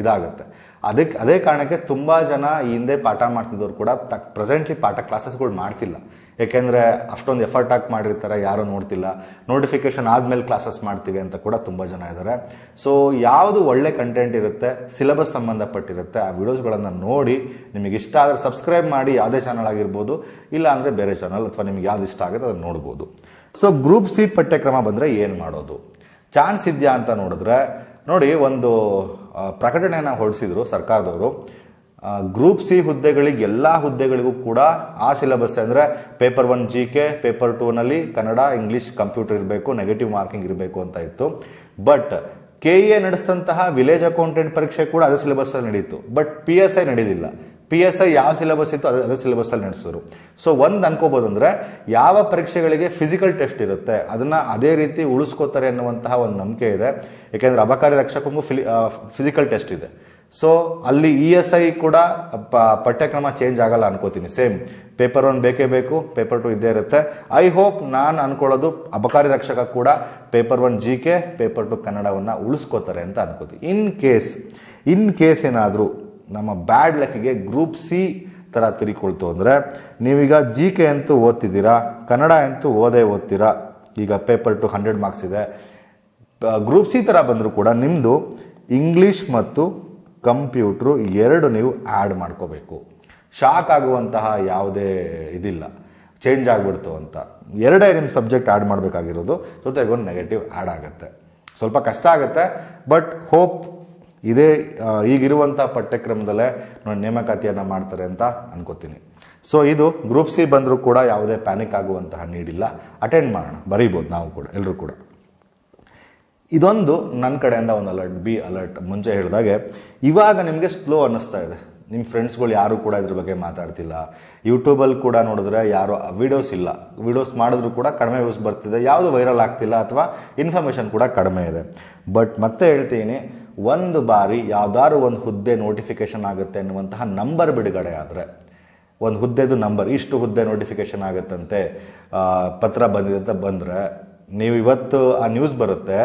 ಇದಾಗುತ್ತೆ. ಅದಕ್ಕೆ ಅದೇ ಕಾರಣಕ್ಕೆ ತುಂಬ ಜನ ಈ ಹಿಂದೆ ಪಾಠ ಮಾಡ್ತಿದ್ದವ್ರು ಕೂಡ, ತಕ್ ಪ್ರೆಸೆಂಟ್ಲಿ ಪಾಠ ಕ್ಲಾಸಸ್ಗಳು ಮಾಡ್ತಿಲ್ಲ. ಯಾಕೆಂದರೆ ಅಷ್ಟೊಂದು ಎಫರ್ಟ್ ಹಾಕಿ ಮಾಡಿರ್ತಾರೆ, ಯಾರೂ ನೋಡ್ತಿಲ್ಲ. ನೋಟಿಫಿಕೇಶನ್ ಆದಮೇಲೆ ಕ್ಲಾಸಸ್ ಮಾಡ್ತೀವಿ ಅಂತ ಕೂಡ ತುಂಬ ಜನ ಇದ್ದಾರೆ ಸೊ ಯಾವುದು ಒಳ್ಳೆ ಕಂಟೆಂಟ್ ಇರುತ್ತೆ ಸಿಲೆಬಸ್ ಸಂಬಂಧಪಟ್ಟಿರುತ್ತೆ, ಆ ವಿಡಿಯೋಸ್ಗಳನ್ನು ನೋಡಿ ನಿಮಗೆ ಇಷ್ಟ ಆದರೆ ಸಬ್ಸ್ಕ್ರೈಬ್ ಮಾಡಿ, ಯಾವುದೇ ಚಾನಲ್ ಆಗಿರ್ಬೋದು, ಇಲ್ಲ ಅಂದರೆ ಬೇರೆ ಚಾನಲ್ ಅಥವಾ ನಿಮಗೆ ಯಾವ್ದು ಇಷ್ಟ ಆಗುತ್ತೆ ಅದನ್ನು ನೋಡ್ಬೋದು. ಸೊ ಗ್ರೂಪ್ ಸಿ ಪಠ್ಯಕ್ರಮ ಬಂದರೆ ಏನು ಮಾಡೋದು? ಚಾನ್ಸ್ ಇದೆಯಾ ಅಂತ ನೋಡಿದ್ರೆ, ನೋಡಿ, ಒಂದು ಪ್ರಕಟಣೆಯನ್ನು ಹೊರಡಿಸಿದ್ರು ಸರ್ಕಾರದವರು. ಗ್ರೂಪ್ ಸಿ ಹುದ್ದೆಗಳಿಗೆ ಎಲ್ಲ ಹುದ್ದೆಗಳಿಗೂ ಕೂಡ ಆ ಸಿಲೆಬಸ್ ಅಂದರೆ paper one G K paper ಟೂನಲ್ಲಿ Kannada English computer ಇರಬೇಕು ನೆಗೆಟಿವ್ ಮಾರ್ಕಿಂಗ್ ಇರಬೇಕು ಅಂತ ಇತ್ತು. ಬಟ್ ಕೆ ಎ ನಡೆಸಿದಂತಹ ವಿಲೇಜ್ ಅಕೌಂಟೆಂಟ್ ಪರೀಕ್ಷೆ ಕೂಡ ಅದೇ ಸಿಲೆಬಸ್ಸಲ್ಲಿ ನಡೀತು. ಬಟ್ ಪಿ ಎಸ್ ಐ ನಡೀಲಿಲ್ಲ ಪಿ ಎಸ್ ಐ ಯಾವ ಸಿಲೆಬಸ್ ಇತ್ತು ಅದೇ ಅದೇ ಸಿಲೆಬಸ್ಸಲ್ಲಿ ನಡೆಸಿದ್ರು. ಸೊ ಒಂದು ಅನ್ಕೋಬೋದು ಅಂದರೆ ಯಾವ ಪರೀಕ್ಷೆಗಳಿಗೆ ಫಿಸಿಕಲ್ ಟೆಸ್ಟ್ ಇರುತ್ತೆ ಅದನ್ನು ಅದೇ ರೀತಿ ಉಳಿಸ್ಕೋತಾರೆ ಅನ್ನುವಂತಹ ಒಂದು ನಂಬಿಕೆ ಇದೆ. ಏಕೆಂದರೆ ಅಬಕಾರಿ ರಕ್ಷಕಂಗೂ ಫಿಲಿ ಫಿಸಿಕಲ್ ಟೆಸ್ಟ್ ಇದೆ. ಸೊ ಅಲ್ಲಿ ಇ ಎಸ್ ಐ ಕೂಡ ಪಠ್ಯಕ್ರಮ ಚೇಂಜ್ ಆಗಲ್ಲ ಅನ್ಕೋತೀನಿ. ಸೇಮ್ ಪೇಪರ್ ಒನ್ ಬೇಕೇ ಬೇಕು ಪೇಪರ್ ಟು ಇದ್ದೇ ಇರುತ್ತೆ. ಐ ಹೋಪ್ ನಾನು ಅನ್ಕೊಳ್ಳೋದು ಅಬಕಾರಿ ರಕ್ಷಕ ಕೂಡ paper one G K paper two ಕನ್ನಡವನ್ನು ಉಳಿಸ್ಕೋತಾರೆ ಅಂತ ಅನ್ಕೋತೀನಿ. ಇನ್ ಕೇಸ್ ಇನ್ ಕೇಸ್ ಏನಾದರೂ ನಮ್ಮ ಬ್ಯಾಡ್ ಲಕ್ಕಿಗೆ ಗ್ರೂಪ್ ಸಿ ಥರ ತಿರುಕೊಳ್ತು ಅಂದರೆ, ನೀವೀಗ ಜಿ ಕೆ ಅಂತೂ ಓದ್ತಿದ್ದೀರಾ, ಕನ್ನಡ ಅಂತೂ ಓದೇ ಓದ್ತೀರಾ, ಈಗ ಪೇಪರ್ ಟು ಹಂಡ್ರೆಡ್ ಮಾರ್ಕ್ಸ್ ಇದೆ ಗ್ರೂಪ್ ಸಿ ಥರ ಬಂದರೂ ಕೂಡ ನಿಮ್ಮದು ಇಂಗ್ಲೀಷ್ ಮತ್ತು ಕಂಪ್ಯೂಟ್ರು ಎರಡು ನೀವು ಆ್ಯಡ್ ಮಾಡ್ಕೋಬೇಕು. ಶಾಕ್ ಆಗುವಂತಹ ಯಾವುದೇ ಇದಿಲ್ಲ. ಚೇಂಜ್ ಆಗಿಬಿಡ್ತು ಅಂತ. ಎರಡೇ ನಿಮ್ಮ ಸಬ್ಜೆಕ್ಟ್ ಆ್ಯಡ್ ಮಾಡಬೇಕಾಗಿರೋದು. ಜೊತೆಗೆ ಒಂದು ನೆಗೆಟಿವ್ ಆ್ಯಡ್ ಆಗುತ್ತೆ. ಸ್ವಲ್ಪ ಕಷ್ಟ ಆಗುತ್ತೆ. ಬಟ್ ಹೋಪ್ ಇದೇ ಈಗಿರುವಂಥ ಪಠ್ಯಕ್ರಮದಲ್ಲೇ ನೋಡಿ ನೇಮಕಾತಿಯನ್ನು ಮಾಡ್ತಾರೆ ಅಂತ ಅನ್ಕೋತೀನಿ. ಸೊ ಇದು ಗ್ರೂಪ್ ಸಿ ಬಂದರೂ ಕೂಡ ಯಾವುದೇ ಪ್ಯಾನಿಕ್ ಆಗುವಂತಹ ನೀಡಿಲ್ಲ. ಅಟೆಂಡ್ ಮಾಡೋಣ. ಬರೀಬೋದು ನಾವು ಕೂಡ ಎಲ್ಲರೂ ಕೂಡ. ಇದೊಂದು ನನ್ನ ಕಡೆಯಿಂದ ಒಂದು ಅಲರ್ಟ್ ಬಿ ಅಲರ್ಟ್ ಮುಂಚೆ ಹೇಳಿದಾಗೆ, ಇವಾಗ ನಿಮಗೆ ಸ್ಲೋ ಅನ್ನಿಸ್ತಾ ಇದೆ. ನಿಮ್ಮ ಫ್ರೆಂಡ್ಸ್ಗಳು ಯಾರು ಕೂಡ ಇದ್ರ ಬಗ್ಗೆ ಮಾತಾಡ್ತಿಲ್ಲ. ಯೂಟ್ಯೂಬಲ್ಲಿ ಕೂಡ ನೋಡಿದ್ರೆ ಯಾರು ವಿಡಿಯೋಸ್ ಇಲ್ಲ. ವಿಡಿಯೋಸ್ ಮಾಡಿದ್ರು ಕೂಡ ಕಡಿಮೆ ವ್ಯೂಸ್ ಬರ್ತಿದೆ. ಯಾವುದು ವೈರಲ್ ಆಗ್ತಿಲ್ಲ ಅಥವಾ ಇನ್ಫಾರ್ಮೇಷನ್ ಕೂಡ ಕಡಿಮೆ ಇದೆ. ಬಟ್ ಮತ್ತೆ ಹೇಳ್ತೀನಿ, ಒಂದು ಬಾರಿ ಯಾವುದಾದ್ರು ಒಂದು ಹುದ್ದೆ ನೋಟಿಫಿಕೇಷನ್ ಆಗುತ್ತೆ ಅನ್ನುವಂತಹ ನಂಬರ್ ಬಿಡುಗಡೆ ಆದರೆ, ಒಂದು ಹುದ್ದೆದು ನಂಬರ್ ಇಷ್ಟು ಹುದ್ದೆ ನೋಟಿಫಿಕೇಷನ್ ಆಗುತ್ತಂತೆ ಪತ್ರ ಬಂದಿದೆ ಅಂತ ಬಂದರೆ ನೀವು ಇವತ್ತು ಆ ನ್ಯೂಸ್ ಬರುತ್ತೆ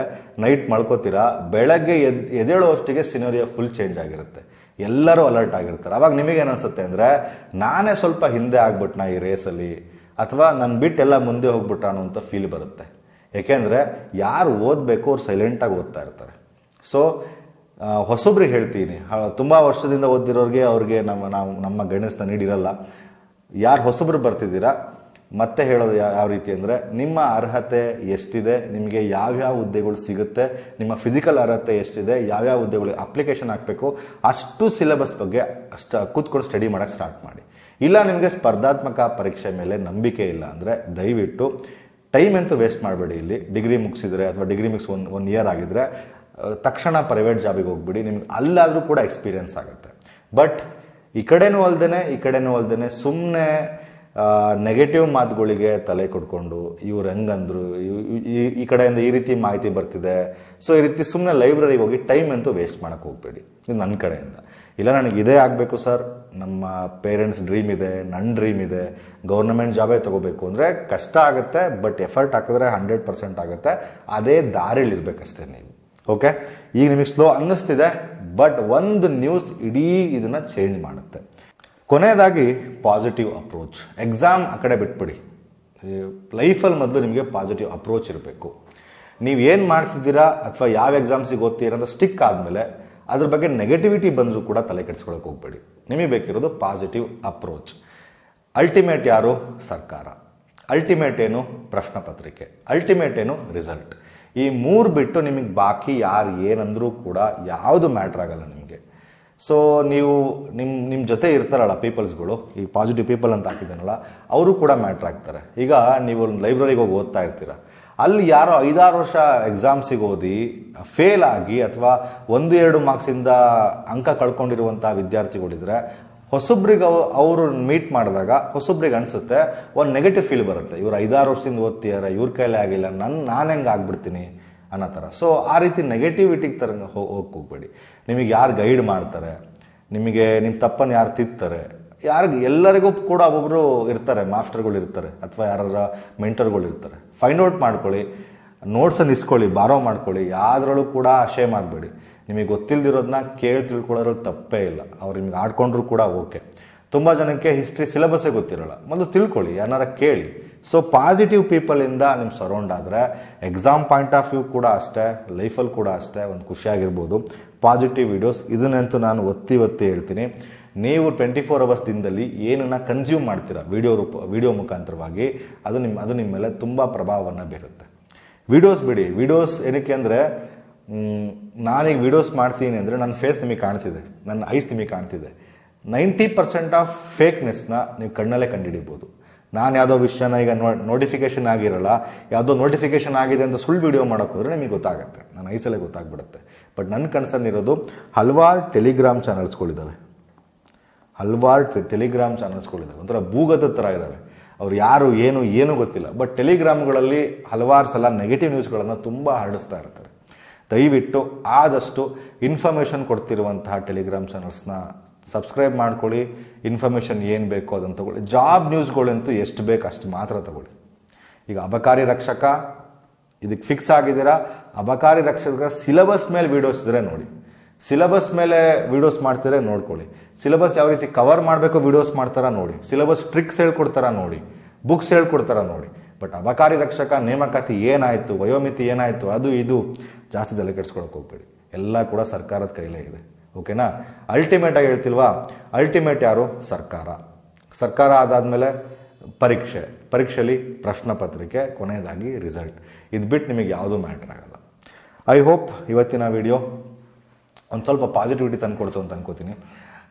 ನೈಟ್ ಮಳ್ಕೋತೀರಾ ಬೆಳಗ್ಗೆ ಎದ್, ಎದ್ದೇಳುವಷ್ಟಿಗೆ ಸಿನೋರಿಯಾ ಫುಲ್ ಚೇಂಜ್ ಆಗಿರುತ್ತೆ. ಎಲ್ಲರೂ ಅಲರ್ಟ್ ಆಗಿರ್ತಾರೆ. ಅವಾಗ ನಿಮಗೇನು ಏನನ್ಸುತ್ತೆ ಅಂದರೆ, ನಾನೇ ಸ್ವಲ್ಪ ಹಿಂದೆ ಆಗ್ಬಿಟ್ನಾ ಈ ರೇಸಲ್ಲಿ ಅಥವಾ ನನ್ನ ಬಿಟ್ಟೆಲ್ಲ ಮುಂದೆ ಹೋಗ್ಬಿಟ್ಟ ಅಂತ ಫೀಲ್ ಬರುತ್ತೆ. ಏಕೆಂದರೆ, ಯಾರು ಓದಬೇಕು ಅವ್ರು ಸೈಲೆಂಟಾಗಿ ಓದ್ತಾ ಇರ್ತಾರೆ. ಸೊ ಹೊಸೊಬ್ರಿಗೆ ಹೇಳ್ತೀನಿ. ತುಂಬ ವರ್ಷದಿಂದ ಓದಿರೋರಿಗೆ ಅವ್ರಿಗೆ ನಮ್ಮ, ನಾವು, ನಮ್ಮ ಗೈಡೆನ್ಸ್ನ ನೀಡಿರಲ್ಲ. ಯಾರು ಹೊಸಬ್ರು ಬರ್ತಿದ್ದೀರಾ ಮತ್ತೆ ಹೇಳೋದು ಯಾವ ರೀತಿ ಅಂದರೆ, ನಿಮ್ಮ ಅರ್ಹತೆ ಎಷ್ಟಿದೆ, ನಿಮಗೆ ಯಾವ್ಯಾವ ಹುದ್ದೆಗಳು ಸಿಗುತ್ತೆ, ನಿಮ್ಮ ಫಿಸಿಕಲ್ ಅರ್ಹತೆ ಎಷ್ಟಿದೆ, ಯಾವ್ಯಾವ ಹುದ್ದೆಗಳಿಗೆ ಅಪ್ಲಿಕೇಶನ್ ಹಾಕಬೇಕು, ಅಷ್ಟು ಸಿಲೆಬಸ್ ಬಗ್ಗೆ ಅಷ್ಟು ಕೂತ್ಕೊಂಡು ಸ್ಟಡಿ ಮಾಡೋಕ್ಕೆ ಸ್ಟಾರ್ಟ್ ಮಾಡಿ. ಇಲ್ಲ ನಿಮಗೆ ಸ್ಪರ್ಧಾತ್ಮಕ ಪರೀಕ್ಷೆ ಮೇಲೆ ನಂಬಿಕೆ ಇಲ್ಲ ಅಂದರೆ, ದಯವಿಟ್ಟು ಟೈಮ್ ಅಂತೂ ವೇಸ್ಟ್ ಮಾಡಬೇಡಿ ಇಲ್ಲಿ. ಡಿಗ್ರಿ ಮುಗಿಸಿದ್ರೆ ಅಥವಾ ಡಿಗ್ರಿ ಮುಗಿಸಿ ಒನ್ ಒನ್ ಇಯರ್ ಆಗಿದ್ರೆ ತಕ್ಷಣ ಪ್ರೈವೇಟ್ ಜಾಬಿಗೆ ಹೋಗ್ಬಿಡಿ, ನಿಮ್ಗೆ ಅಲ್ಲಾದರೂ ಕೂಡ ಎಕ್ಸ್ಪೀರಿಯನ್ಸ್ ಆಗುತ್ತೆ. ಬಟ್ ಈ ಕಡೆನೂ ಅಲ್ದೇ ಈ ಕಡೆನೂ ಅಲ್ದೇ ಸುಮ್ಮನೆ ನೆಗೆಟಿವ್ ಮಾತುಗಳಿಗೆ ತಲೆ ಕೊಟ್ಕೊಂಡು ಇವ್ರು ಹೆಂಗಂದ್ರು ಈ ಕಡೆಯಿಂದ ಈ ರೀತಿ ಮಾಹಿತಿ ಬರ್ತಿದೆ. ಸೊ ಈ ರೀತಿ ಸುಮ್ಮನೆ ಲೈಬ್ರರಿಗೆ ಹೋಗಿ ಟೈಮ್ ಅಂತೂ ವೇಸ್ಟ್ ಮಾಡೋಕ್ಕೆ ಹೋಗ್ಬೇಡಿ. ಇದು ನನ್ನ ಕಡೆಯಿಂದ. ಇಲ್ಲ, ನನಗೆ ಇದೇ ಆಗಬೇಕು ಸರ್ ನಮ್ಮ ಪೇರೆಂಟ್ಸ್ ಡ್ರೀಮ್ ಇದೆ ನನ್ನ ಡ್ರೀಮ್ ಇದೆ. ಗೌರ್ಮೆಂಟ್ ಜಾಬೇ ತಗೋಬೇಕು ಅಂದರೆ ಕಷ್ಟ ಆಗುತ್ತೆ ಬಟ್ ಎಫರ್ಟ್ ಹಾಕಿದ್ರೆ ಹಂಡ್ರೆಡ್ ಪರ್ಸೆಂಟ್ ಆಗುತ್ತೆ. ಅದೇ ದಾರಿಲಿ ಇರಬೇಕಷ್ಟೇ ನೀವು. ಓಕೆ ಈಗ ನಿಮಗೆ ಸ್ಲೋ ಅನ್ನಿಸ್ತಿದೆ ಬಟ್ ಒಂದು ನ್ಯೂಸ್ ಇಡೀ ಇದನ್ನು ಚೇಂಜ್ ಮಾಡುತ್ತೆ. ಕೊನೆಯದಾಗಿ ಪಾಸಿಟಿವ್ ಅಪ್ರೋಚ್ ಎಕ್ಸಾಮ್ ಆ ಕಡೆ ಬಿಟ್ಬಿಡಿ. ಲೈಫಲ್ಲಿ ಮೊದಲು ನಿಮಗೆ ಪಾಸಿಟಿವ್ ಅಪ್ರೋಚ್ ಇರಬೇಕು. ನೀವು ಏನು ಮಾಡ್ತಿದ್ದೀರಾ ಅಥವಾ ಯಾವ ಎಕ್ಸಾಮ್ಸಿಗೆ ಓದ್ತೀರಾ ಅಂತ ಸ್ಟಿಕ್ ಆದಮೇಲೆ ಅದ್ರ ಬಗ್ಗೆ ನೆಗೆಟಿವಿಟಿ ಬಂದರೂ ಕೂಡ ತಲೆ ಕೆಡಿಸ್ಕೊಳಕ್ಕೆ ಹೋಗ್ಬೇಡಿ. ನಿಮಗೆ ಬೇಕಿರೋದು ಪಾಸಿಟಿವ್ ಅಪ್ರೋಚ್ ಅಲ್ಟಿಮೇಟ್ ಯಾರು? ಸರ್ಕಾರ. ಅಲ್ಟಿಮೇಟ್ ಏನು? ಪ್ರಶ್ನೆ ಪತ್ರಿಕೆ. ಅಲ್ಟಿಮೇಟ್ ಏನು? ರಿಸಲ್ಟ್ ಈ ಮೂರು ಬಿಟ್ಟು ನಿಮಗೆ ಬಾಕಿ ಯಾರು ಏನಂದರೂ ಕೂಡ ಯಾವುದು ಮ್ಯಾಟ್ರ್ ಆಗಲ್ಲ ನಿಮಗೆ. ಸೊ ನೀವು ನಿಮ್ಮ ನಿಮ್ಮ ಜೊತೆ ಇರ್ತಾರಲ್ಲ ಪೀಪಲ್ಸ್ಗಳು, ಈ ಪಾಸಿಟಿವ್ ಪೀಪಲ್ ಅಂತ ಹಾಕಿದ್ದಾನಲ್ಲ, ಅವರು ಕೂಡ ಮ್ಯಾಟ್ರ್ ಆಗ್ತಾರೆ. ಈಗ ನೀವು ಒಂದು ಲೈಬ್ರರಿಗೆ ಹೋಗಿ ಓದ್ತಾ ಇರ್ತೀರ. ಅಲ್ಲಿ ಯಾರೋ ಐದಾರು ವರ್ಷ ಎಕ್ಸಾಮ್ಸಿಗೆ ಓದಿ ಫೇಲ್ ಆಗಿ ಅಥವಾ ಒಂದು, ಎರಡು ಮಾರ್ಕ್ಸಿಂದ ಅಂಕ ಕಳ್ಕೊಂಡಿರುವಂಥ ವಿದ್ಯಾರ್ಥಿಗಳಿದ್ರೆ, ಹೊಸಬ್ರಿಗೆ ಅವರು ಮೀಟ್ ಮಾಡಿದಾಗ ಹೊಸಬ್ರಿಗೆ ಅನ್ಸುತ್ತೆ, ಒಂದು ನೆಗೆಟಿವ್ ಫೀಲ್ ಬರುತ್ತೆ. ಇವ್ರು ಐದಾರು ವರ್ಷದಿಂದ ಓದ್ತಿದ್ದಾರೆ ಇವ್ರ ಕೈಲೇ ಆಗಿಲ್ಲ ನನ್ನ ನಾನು ಹೆಂಗೆ ಆಗ್ಬಿಡ್ತೀನಿ? ಅನ್ನೋ ಥರ. ಸೊ ಆ ರೀತಿ ನೆಗೆಟಿವಿಟಿಗೆ ತರ ಹೋಗ್ ಹೋಗ್ಬೇಡಿ. ನಿಮಗೆ ಯಾರು ಗೈಡ್ ಮಾಡ್ತಾರೆ, ನಿಮಗೆ ನಿಮ್ಮ ತಪ್ಪನ್ನು ಯಾರು ತಿತ್ತಾರೆ ಯಾರಿಗೆ, ಎಲ್ಲರಿಗೂ ಕೂಡ ಒಬ್ಬೊಬ್ಬರು ಇರ್ತಾರೆ ಮಾಸ್ಟರ್ಗಳು ಇರ್ತಾರೆ, ಅಥವಾ ಯಾರ ಮೆಂಟರ್ಗಳು ಇರ್ತಾರೆ. ಫೈಂಡ್ ಔಟ್ ಮಾಡ್ಕೊಳ್ಳಿ ನೋಟ್ಸನ್ನು ಇಸ್ಕೊಳ್ಳಿ ಬಾರೋ ಮಾಡ್ಕೊಳ್ಳಿ, ಯಾವ್ದ್ರಲ್ಲೂ ಕೂಡ ಆಶಯ ಮಾಡಬೇಡಿ ನಿಮಗೆ ಗೊತ್ತಿಲ್ದಿರೋದನ್ನ ಕೇಳಿ ತಿಳ್ಕೊಳ್ಳೋದ್ರಲ್ಲಿ ತಪ್ಪೇ ಇಲ್ಲ. ಅವ್ರು ನಿಮ್ಗೆ ಆಡ್ಕೊಂಡ್ರು ಕೂಡ ಓಕೆ ತುಂಬ ಜನಕ್ಕೆ ಹಿಸ್ಟ್ರಿ ಸಿಲೆಬಸ್ಸೇ ಗೊತ್ತಿರೋಲ್ಲ. ಮೊದಲು ತಿಳ್ಕೊಳ್ಳಿ, ಯಾರನ್ನಾರ ಕೇಳಿ. ಸೊ ಪಾಸಿಟಿವ್ ಪೀಪಲಿಂದ ನಿಮ್ಮ ಸರೌಂಡ್ ಆದರೆ ಎಕ್ಸಾಮ್ ಪಾಯಿಂಟ್ ಆಫ್ ವ್ಯೂ ಕೂಡ ಅಷ್ಟೇ ಲೈಫಲ್ಲಿ ಕೂಡ ಅಷ್ಟೇ ಒಂದು ಖುಷಿಯಾಗಿರ್ಬೋದು. ಪಾಸಿಟಿವ್ ವಿಡಿಯೋಸ್ ಇದನ್ನಂತೂ ನಾನು ಒತ್ತಿ ಒತ್ತಿ ಹೇಳ್ತೀನಿ. ನೀವು ಟ್ವೆಂಟಿ ಫೋರ್ ಅವರ್ಸ್ ದಿನದಲ್ಲಿ ಏನನ್ನ ಕನ್ಸ್ಯೂಮ್ ಮಾಡ್ತೀರಾ ವಿಡಿಯೋ ರೂಪ ವಿಡಿಯೋ ಮುಖಾಂತರವಾಗಿ, ಅದು ನಿಮ್ಮ ಅದು ನಿಮ್ಮ ಮೇಲೆ ತುಂಬ ಪ್ರಭಾವವನ್ನು ಬೀರುತ್ತೆ. ವಿಡಿಯೋಸ್ ಬಿಡಿ ವಿಡಿಯೋಸ್ ಏನಕ್ಕೆ ಅಂದರೆ ನಾನೀಗ ವಿಡಿಯೋಸ್ ಮಾಡ್ತೀನಿ ಅಂದರೆ ನನ್ನ ಫೇಸ್ ನಿಮಗೆ ಕಾಣ್ತಿದೆ, ನನ್ನ ಐಸ್ ನಿಮಗೆ ಕಾಣ್ತಿದೆ. ನೈಂಟಿ ಪರ್ಸೆಂಟ್ ಆಫ್ ಫೇಕ್ನೆಸ್ನ ನೀವು ಕಣ್ಣಲ್ಲೇ ಕಂಡುಹಿಡಿಬೋದು ನಾನು ಯಾವುದೋ ವಿಷಯನ ಈಗ ನೋಟಿಫಿಕೇಶನ್ ಆಗಿರಲ್ಲ, ಯಾವುದೋ ನೋಟಿಫಿಕೇಶನ್ ಆಗಿದೆ ಅಂತ ಸುಳ್ಳು ವಿಡಿಯೋ ಮಾಡೋಕ್ಕೆ ಹೋದ್ರೆ ನಿಮಗೆ ಗೊತ್ತಾಗುತ್ತೆ. ನನ್ನ ಐಸಲೇ ಗೊತ್ತಾಗ್ಬಿಡುತ್ತೆ. ಬಟ್ ನನ್ನ ಕನ್ಸರ್ನ್ ಇರೋದು ಹಲವಾರು ಟೆಲಿಗ್ರಾಮ್ ಚಾನಲ್ಸ್ಗಳಿದ್ದಾವೆ ಹಲವಾರು ಟೆಲಿಗ್ರಾಮ್ ಚಾನಲ್ಸ್ಗಳಿದ್ದಾವೆ ಒಂಥರ ಭೂಗತ ಥರ ಇದ್ದಾವೆ ಅವ್ರು ಯಾರು, ಏನು, ಏನೂ ಗೊತ್ತಿಲ್ಲ. ಬಟ್ ಟೆಲಿಗ್ರಾಮ್ಗಳಲ್ಲಿ ಹಲವಾರು ಸಲ ನೆಗೆಟಿವ್ ನ್ಯೂಸ್ಗಳನ್ನು ತುಂಬ ಹರಡಿಸ್ತಾ ಇರ್ತಾರೆ. ದಯವಿಟ್ಟು ಆದಷ್ಟು ಇನ್ಫಾರ್ಮೇಷನ್ ಕೊಡ್ತಿರುವಂತಹ ಟೆಲಿಗ್ರಾಮ್ ಚಾನಲ್ಸ್ನ ಸಬ್ಸ್ಕ್ರೈಬ್ ಮಾಡ್ಕೊಳ್ಳಿ ಇನ್ಫಾರ್ಮೇಷನ್ ಏನು ಬೇಕೋ ಅದನ್ನು ತಗೊಳ್ಳಿ. ಜಾಬ್ ನ್ಯೂಸ್ಗಳಂತೂ ಎಷ್ಟು ಬೇಕು ಅಷ್ಟು ಮಾತ್ರ ತಗೊಳ್ಳಿ. ಈಗ ಅಬಕಾರಿ ರಕ್ಷಕ ಇದಕ್ಕೆ ಫಿಕ್ಸ್ ಆಗಿದ್ದೀರ? ಅಬಕಾರಿ ರಕ್ಷಕರ ಸಿಲೆಬಸ್ ಮೇಲೆ ವೀಡಿಯೋಸ್ ಇದ್ರೆ ನೋಡಿ. ಸಿಲೆಬಸ್ ಮೇಲೆ ವೀಡಿಯೋಸ್ ಮಾಡ್ತಾರೆ ನೋಡ್ಕೊಳ್ಳಿ. ಸಿಲೆಬಸ್ ಯಾವ ರೀತಿ ಕವರ್ ಮಾಡಬೇಕು ವೀಡಿಯೋಸ್ ಮಾಡ್ತಾರ ನೋಡಿ. ಸಿಲೆಬಸ್ ಟ್ರಿಕ್ಸ್ ಹೇಳ್ಕೊಡ್ತಾರ ನೋಡಿ. ಬುಕ್ಸ್ ಹೇಳ್ಕೊಡ್ತಾರ ನೋಡಿ. ಬಟ್ ಅಬಕಾರಿ ರಕ್ಷಕ ನೇಮಕಾತಿ ಏನಾಯಿತು, ವಯೋಮಿತಿ ಏನಾಯಿತು, ಅದು ಇದು ಜಾಸ್ತಿ ತಲೆ ಕೆಡಿಸ್ಕೊಳಕ್ಕೆ ಹೋಗ್ಬೇಡಿ. ಎಲ್ಲ ಕೂಡ ಸರ್ಕಾರದ ಕೈಲೇ ಇದೆ. ಓಕೆನಾ? ಅಲ್ಟಿಮೇಟ್ ಆಗಿ ಹೇಳ್ತಿಲ್ವಾ? ಅಲ್ಟಿಮೇಟ್ ಯಾರು? ಸರ್ಕಾರ. ಸರ್ಕಾರ ಅದಾದಮೇಲೆ ಪರೀಕ್ಷೆ. ಪರೀಕ್ಷೆಯಲ್ಲಿ ಪ್ರಶ್ನೆ ಪತ್ರಿಕೆ ಕೊನೆಯದಾಗಿ ರಿಸಲ್ಟ್ ಇದು ಬಿಟ್ಟು ನಿಮಗೆ ಯಾವುದೂ ಮ್ಯಾಟ್ರ್ ಆಗಲ್ಲ. ಐ ಹೋಪ್ ಇವತ್ತಿನ ವಿಡಿಯೋ ಒಂದು ಸ್ವಲ್ಪ ಪಾಸಿಟಿವಿಟಿ ತಂದುಕೊಡ್ತು ಅಂತ ಅನ್ಕೋತೀನಿ.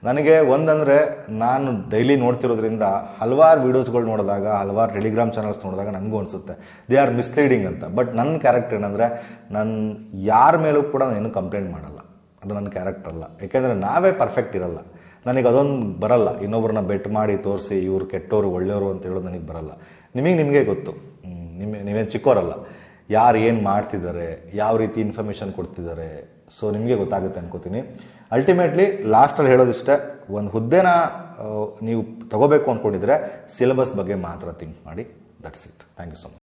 ನನಗೆ ಒಂದಂದರೆ ನಾನು ಡೈಲಿ ನೋಡ್ತಿರೋದ್ರಿಂದ ಹಲವಾರು ವೀಡಿಯೋಸ್ಗಳು ನೋಡಿದಾಗ, ಹಲವಾರು ಟೆಲಿಗ್ರಾಮ್ ಚಾನಲ್ಸ್ ನೋಡಿದಾಗ ನನಗೂ ಅನಿಸುತ್ತೆ. ದೇ ಆರ್ ಮಿಸ್ಲೀಡಿಂಗ್ ಅಂತ. ಬಟ್ ನನ್ನ ಕ್ಯಾರೆಕ್ಟರ್ ಏನಂದರೆ, ನಾನು ಯಾರ ಮೇಲೂ ಕೂಡ ನಾನು ಏನು ಕಂಪ್ಲೇಂಟ್ ಮಾಡಲ್ಲ. ಅದು ನನ್ನ ಕ್ಯಾರೆಕ್ಟರ್ ಅಲ್ಲ. ಯಾಕೆಂದರೆ ನಾವೇ ಪರ್ಫೆಕ್ಟ್ ಇರಲ್ಲ. ನನಗೆ ಅದೊಂದು ಬರಲ್ಲ. ಇನ್ನೊಬ್ರನ್ನ ಬೆಟ್ ಮಾಡಿ ತೋರಿಸಿ ಇವ್ರು ಕೆಟ್ಟವರು ಒಳ್ಳೆಯವರು ಅಂತ ಹೇಳೋದು ನನಗೆ ಬರಲ್ಲ. ನಿಮಗೆ ನಿಮಗೆ ಗೊತ್ತು. ನಿಮ್ಮ ನೀವೇನು ಚಿಕ್ಕವರಲ್ಲ ಯಾರು ಏನು ಮಾಡ್ತಿದ್ದಾರೆ, ಯಾವ ರೀತಿ ಇನ್ಫಾರ್ಮೇಷನ್ ಕೊಡ್ತಿದ್ದಾರೆ ಸೊ ನಿಮಗೆ ಗೊತ್ತಾಗುತ್ತೆ ಅನ್ಕೋತೀನಿ. ಅಲ್ಟಿಮೇಟ್ಲಿ ಲಾಸ್ಟಲ್ಲಿ ಹೇಳೋದಿಷ್ಟೇ, ಒಂದು ಹುದ್ದೆನ ನೀವು ತಗೋಬೇಕು ಅಂದ್ಕೊಂಡಿದ್ರೆ ಸಿಲೆಬಸ್ ಬಗ್ಗೆ ಮಾತ್ರ ಥಿಂಕ್ ಮಾಡಿ that's it thank you so much